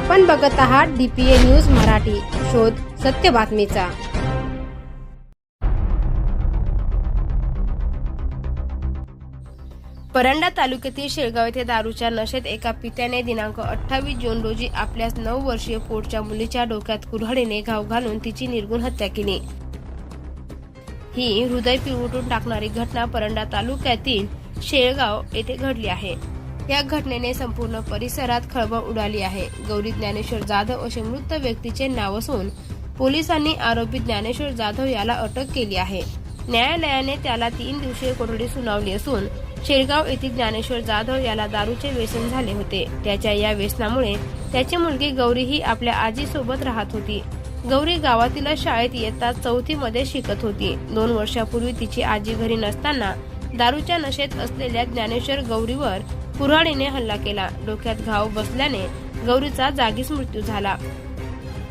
आपण बघत आहात डीपीए न्यूज मराठी. शोध सत्य बातमीचा. परंडा तालुक्यातील शेळगाव येथे दारूच्या नशेत एका पित्याने दिनांक अठ्ठावीस जून रोजी आपल्या नऊ वर्षीय पोटच्या मुलीच्या डोक्यात कुऱ्हाडीने घाव घालून तिची निर्गुण हत्या केली. ही हृदय पिवटून टाकणारी घटना परंडा तालुक्यातील शेळगाव येथे घडली आहे. या घटनेने संपूर्ण परिसरात खळबळ उडाली आहे. गौरी ज्ञानेश्वर जाधव असे मृत व्यक्तीचे नाव असून पोलिसांनी आरोपी ज्ञानेश्वर जाधव याला अटक केली आहे. न्यायालयाने त्याला तीन दिवसीय कोठडी सुनावली असून शेळगाव येथील ज्ञानेश्वर जाधव याला दारूचे व्यसन झाले होते. त्याच्या या व्यसनामुळे त्याची मुलगी गौरी ही आपल्या आजीसोबत राहत होती. गौरी गावातील शाळेत इयत्ता चौथी मध्ये शिकत होती. दोन वर्षापूर्वी तिची आजी घरी नसताना दारूच्या नशेत असलेल्या ज्ञानेश्वर गौरीवर कुऱ्हाडीने हल्ला केला. डोक्यात घाव बसल्याने गौरीचा जागीच मृत्यू झाला.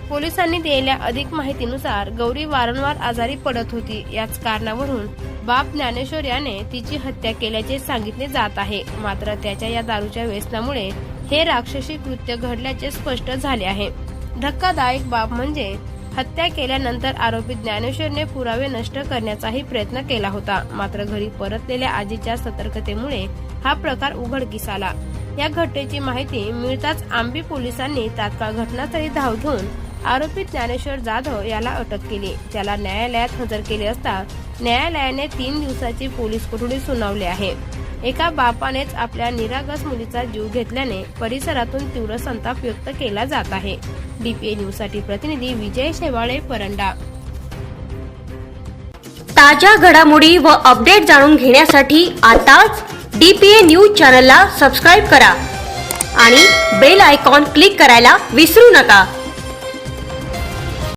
पोलिसांनी दिलेल्या अधिक माहितीनुसार गौरी वारंवार आजारी पडत होती. याच कारणावरून बाप ज्ञानेश्वर याने तिची हत्या केल्याचे सांगितले जात आहे. मात्र त्याच्या या दारूच्या व्यसनामुळे हे राक्षसी कृत्य घडल्याचे स्पष्ट झाले आहे. धक्कादायक बाब म्हणजे हत्या केल्यानंतर आरोपी ज्ञानेश्वरने पुरावे नष्ट करण्याचाही प्रयत्न केला होता. मात्र घरी परतलेल्या आजीच्या सतर्कतेमुळे हा प्रकार उघडकीस आला. या घटनेची माहिती मिळताच आंबी पोलिसांनी तात्काळ घटनास्थळी धाव घेऊन आरोपी ज्ञानेश्वर जाधव याला अटक केली. त्याला न्यायालयात हजर केले असता न्यायालयाने तीन दिवसाची पोलीस कोठडी सुनावली आहे. एका बापानेच आपल्या निरागस मुलीचा जीव घेतल्याने परिसरातून तीव्र संताप व्यक्त केला जात आहे. डीपीए न्यूजसाठी प्रतिनिधी विजय शेवाळे परंडा. ताज्या घडामोडी व अपडेट जाणून घेण्यासाठी आताच डीपीए न्यूज चॅनलला सबस्क्राईब करा आणि बेल आयकॉन क्लिक करायला विसरू नका.